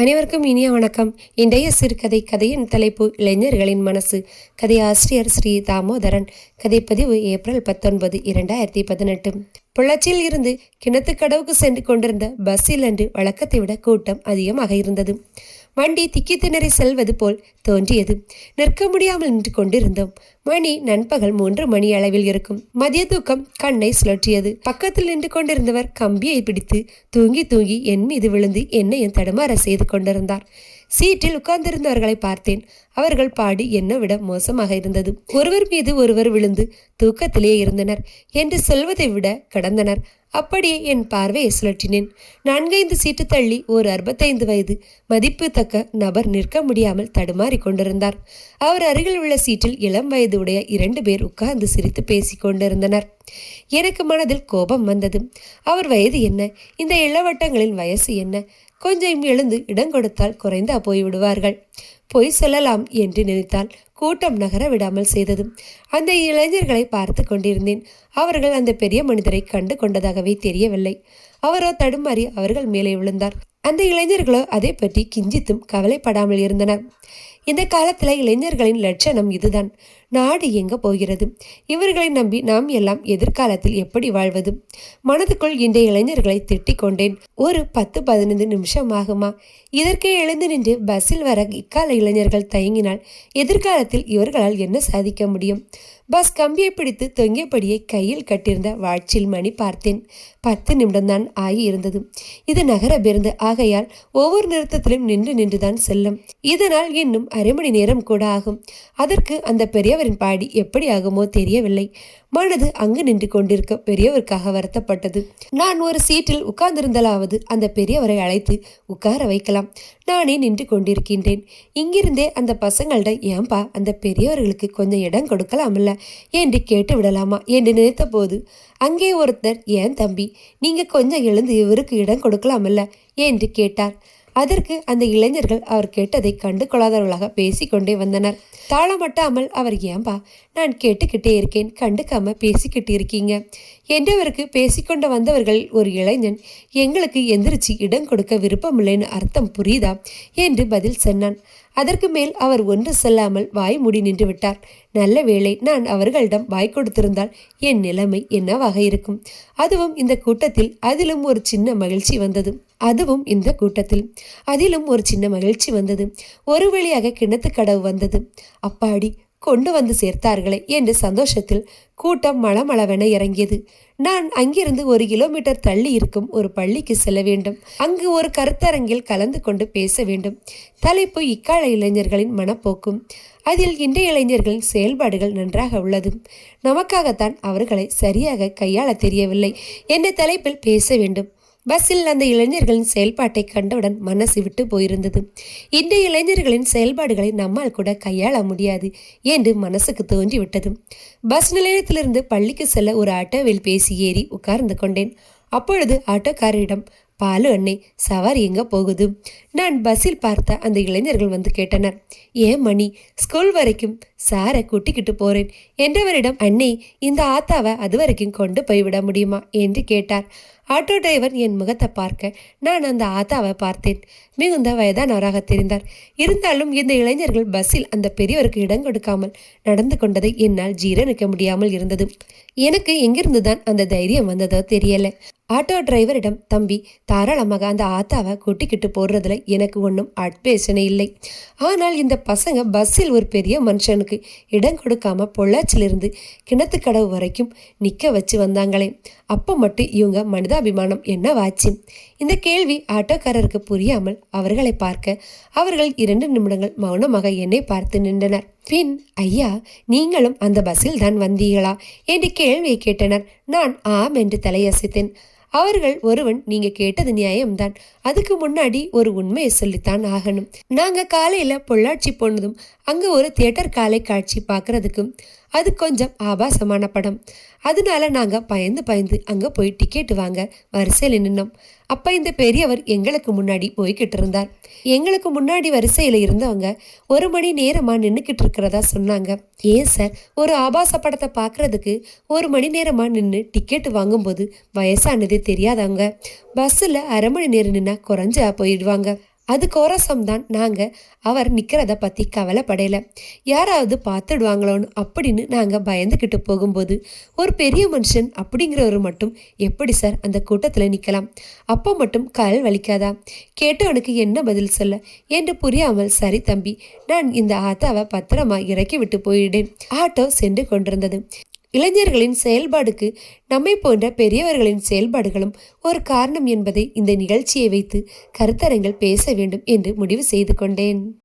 அனைவருக்கும் இனிய வணக்கம். இன்றைய சிறுகதை கதையின் தலைப்பு இளைஞர்களின் மனசு. கதை ஆசிரியர் ஸ்ரீ தாமோதரன். கதைப்பதிவு ஏப்ரல் பத்தொன்பது இரண்டாயிரத்தி பதினெட்டு. பொள்ளாச்சியில் இருந்து கிணத்துக்கடவுக்கு சென்று கொண்டிருந்த பஸ்ஸில் அன்று வழக்கத்தை விட கூட்டம் அதிகமாக இருந்தது. வண்டி திக்கி திணறி செல்வது போல் தோன்றியது. நிற்க முடியாமல் நின்று கொண்டிருந்தோம். மணி நண்பகல் மூன்று மணி அளவில் இருக்கும். மதிய தூக்கம் கண்ணை சுழற்றியது. பக்கத்தில் நின்று கொண்டிருந்தவர் கம்பியை பிடித்து தூங்கி தூங்கி என் மீது விழுந்து என்னையும் தடுமாற செய்து கொண்டிருந்தார். சீட்டில் உட்கார்ந்திருந்தவர்களை பார்த்தேன். அவர்கள் பாடி என்னை விட மோசமாக இருந்தது. ஒருவர் மீது ஒருவர் விழுந்து தூக்கத்திலே இருந்தனர். என்று சொல்வதை விட கடந்தனர். அப்படியே என் பார்வையை சுழற்றினேன். நான்கைந்து சீட்டு தள்ளி ஒரு அறுபத்தைந்து வயது மதிப்பு தக்க நபர் நிற்க முடியாமல் தடுமாறி கொண்டிருந்தார். அவர் அருகில் உள்ள சீட்டில் இளம் வயது உடைய இரண்டு பேர் உட்கார்ந்து சிரித்து பேசிக் கொண்டிருந்தனர். எனக்கு மனதில் கோபம் வந்தது. அவர் வயது என்ன? இந்த இளவட்டங்களின் வயசு என்ன? கொஞ்சம் எழுந்து இடம் கொடுத்தால் குறைந்தா போய்விடுவார்கள். பொய் சொல்லலாம் என்று நினைத்தால் கூட்டம் நகர விடாமல் செய்தது. அந்த இளைஞர்களை பார்த்து கொண்டிருந்தேன். அவர்கள் அந்த பெரிய மனிதரை கண்டு கொண்டதாகவே தெரியவில்லை. அவரோ தடுமாறி அவர்கள் மேலே விழுந்தார். அந்த இளைஞர்களோ அதை பற்றி கிஞ்சித்தும் கவலைப்படாமல் இருந்தனர். இந்த காலத்துல இளைஞர்களின் லட்சணம் இதுதான். நாடு எங்க போகிறது? இவர்களை நம்பி நாம் எல்லாம் எதிர்காலத்தில் எப்படி வாழ்வது? மனதுக்குள் இந்த இளைஞர்களை திட்டிக் கொண்டேன். ஒரு பத்து பதினைந்து நிமிஷம் ஆகுமா? இதற்கே எழுந்து நின்று பஸ்ஸில் வர இக்கால இளைஞர்கள் தயங்கினால் எதிர்காலத்தில் இவர்களால் என்ன சாதிக்க முடியும்? பஸ் கம்பியை பிடித்து தொங்கியபடியே கையில் கட்டியிருந்த வாட்சில் மணி பார்த்தேன். பத்து நிமிடம்தான் ஆகியிருந்தது. இது நகர பேருந்து. ஆகையால் ஒவ்வொரு நிறுத்தத்திலும் நின்று நின்றுதான் செல்லும். இதனால் இன்னும் அரை மணி நேரம் கூட ஆகும். அதற்கு அந்த பெரிய பெரியவரின் பாடி எப்படி ஆகுமோ தெரியவில்லை. மனது அங்கு நின்று கொண்டிருக்க பெரியவருக்காக வருத்தப்பட்டது. நான் ஒரு சீட்டில் உட்கார்ந்திருந்தலாவது அந்த பெரியவரை அழைத்து உட்கார வைக்கலாம். நானே நின்று கொண்டிருக்கின்றேன். இங்கிருந்தே அந்த பசங்கள்ட ஏன்பா அந்த பெரியவர்களுக்கு கொஞ்சம் இடம் கொடுக்கலாம்ல என்று கேட்டு விடலாமா என்று நினைத்த போது அங்கே ஒருத்தர் ஏன் தம்பி நீங்க கொஞ்சம் எழுந்து இவருக்கு இடம் கொடுக்கலாம்ல என்று கேட்டார். அதற்கு அந்த இளைஞர்கள் அவர் கேட்டதை கண்டு கொள்ளாதவர்களாக பேசிக்கொண்டே வந்தனர். தாளமட்டாமல் அவர் ஏம்பா நான் கேட்டுக்கிட்டே இருக்கேன் கண்டுக்காம பேசிக்கிட்டு இருக்கீங்க. என்றவருக்கு பேசிக்கொண்டு வந்தவர்கள் ஒரு இளைஞன் எங்களுக்கு எந்திரிச்சு இடம் கொடுக்க விருப்பமில்லைன்னு அர்த்தம் புரியுதா? என்று பதில் சொன்னான். அதற்கு மேல் அவர் ஒன்று செல்லாமல் வாய் முடி நின்று விட்டார். நல்ல வேளை நான் அவர்களிடம் வாய் கொடுத்திருந்தால் என் நிலைமை என்னவாக இருக்கும்? அதுவும் இந்த கூட்டத்தில் அதிலும் ஒரு சின்ன மகிழ்ச்சி வந்தது. அதுவும் இந்த கூட்டத்தில் அதிலும் ஒரு சின்ன மகிழ்ச்சி வந்தது. ஒரு வழியாக கிணத்து கடவு வந்தது. அப்பாடி கொண்டு வந்து சேர்த்தார்களே என்று சந்தோஷத்தில் கூட்டம் மளமளவென இறங்கியது. நான் அங்கிருந்து ஒரு கிலோமீட்டர் தள்ளி இருக்கும் ஒரு பள்ளிக்கு செல்ல வேண்டும். அங்கு ஒரு கருத்தரங்கில் கலந்து கொண்டு பேச வேண்டும். தலைப்பு இக்கால இளைஞர்களின் மனப்போக்கும். அதில் இன்றைய இளைஞர்களின் செயல்பாடுகள் நன்றாக உள்ளது. நமக்காகத்தான் அவர்களை சரியாக கையாள தெரியவில்லை. என்ற தலைப்பில் பேச வேண்டும். பஸ்ஸில் அந்த இளைஞர்களின் செயல்பாட்டை கண்டவுடன் மனசு விட்டு போயிருந்தது. இந்த இளைஞர்களின் செயல்பாடுகளை நம்மால் கூட கையாள முடியாது என்று மனசுக்கு தோன்றிவிட்டது. பஸ் நிலையத்திலிருந்து பள்ளிக்கு செல்ல ஒரு ஆட்டோவில் பேசி ஏறி உட்கார்ந்து கொண்டேன். அப்பொழுது ஆட்டோக்காரரிடம் பாலு அண்ணே சவாரி எங்க போகுது? நான் பஸ்ஸில் பார்த்த அந்த இளைஞர்கள் வந்து கேட்டனர். ஏன் மணி ஸ்கூல் வரைக்கும் சாரை கூட்டிக்கிட்டு போறேன். என்றவரிடம் அண்ணே இந்த ஆத்தாவை அது வரைக்கும் கொண்டு போய்விட முடியுமா? என்று கேட்டார். ஆட்டோ டிரைவர் என் முகத்தை பார்க்க நான் அந்த ஆத்தாவை பார்த்தேன். மிகுந்த வயதானவராக தெரிந்தார். இருந்தாலும் இந்த இளைஞர்கள் பஸ்ஸில் அந்த பெரியவருக்கு இடம் கொடுக்காமல் நடந்து கொண்டதை என்னால் ஜீரணிக்க முடியாமல் இருந்தது. எனக்கு எங்கிருந்து தான் அந்த தைரியம் வந்ததோ தெரியல. ஆட்டோ டிரைவரிடம் தம்பி தாராளமாக அந்த ஆத்தாவை கொட்டிக்கிட்டு போடுறதுல எனக்கு ஒன்றும் அட்பேசனை இல்லை. ஆனால் இந்த பசங்க பஸ்ஸில் ஒரு பெரிய மனுஷனுக்கு இடம் கொடுக்காம பொள்ளாச்சிலிருந்து கிணத்துக்கடவு வரைக்கும் நிற்க வச்சு வந்தாங்களே. அப்போ மட்டும் இவங்க மனிதாபிமானம் என்னவாச்சு? இந்த கேள்வி ஆட்டோக்காரருக்கு புரியாமல் அவர்களை பார்க்க அவர்கள் இரண்டு நிமிடங்கள் மௌனமாக என்னை பார்த்து நின்றனர். பின் ஐயா நீங்களும் அந்த பஸ்ஸில் தான் வந்தீங்களா என்று கேள்வியை கேட்டனர். நான் ஆம் என்று தலையசைத்தேன். அவர்கள் ஒருவன் நீங்க கேட்டது நியாயம்தான். அதுக்கு முன்னாடி ஒரு உண்மையை சொல்லித்தான் ஆகணும். நாங்க காலையில பொள்ளாச்சி போனதும் அங்க ஒரு தியேட்டர் காலை காட்சி பார்க்கறதுக்கும். அது கொஞ்சம் ஆபாசமான படம். அதனால நாங்கள் பயந்து பயந்து அங்கே போய் டிக்கெட் வாங்க வரிசையில் நின்னோம். அப்போ இந்த பெரியவர் எங்களுக்கு முன்னாடி போய்கிட்டு இருந்தார். எங்களுக்கு முன்னாடி வரிசையில் இருந்தவங்க ஒரு மணி நேரமாக நின்றுக்கிட்டு இருக்கிறதா சொன்னாங்க. ஏன் சார்? ஒரு ஆபாச படத்தை பார்க்குறதுக்கு ஒரு மணி நேரமாக நின்று டிக்கெட் வாங்கும்போது வயசானதே தெரியாதவங்க பஸ்ஸில் அரை மணி நேரம் நின்னா குறைஞ்சா போயிடுவாங்க. அது கோரசம்தான் நாங்கள் அவர் நிற்கிறத பற்றி கவலைப்படையில யாராவது பார்த்துடுவாங்களோன்னு அப்படின்னு நாங்கள் பயந்துக்கிட்டு போகும்போது ஒரு பெரிய மனுஷன் அப்படிங்கிறவர் மட்டும் எப்படி சார் அந்த கூட்டத்தில் நிற்கலாம் அப்போ மட்டும் கால் வலிக்காதா? கேட்டவனுக்கு என்ன பதில் சொல்ல? என்று புரியாமல் சரி தம்பி நான் இந்த ஆத்தாவை பத்திரமா இறக்கி விட்டு போயிடேன் ஆட்டோ சென்று கொண்டிருந்தது. இளைஞர்களின் செயல்பாடுக்கு நம்மை போன்ற பெரியவர்களின் செயல்பாடுகளும் ஒரு காரணம் என்பதை இந்த நிகழ்ச்சியை வைத்து கருத்தரங்கள் பேச வேண்டும் என்று முடிவு செய்து கொண்டேன்.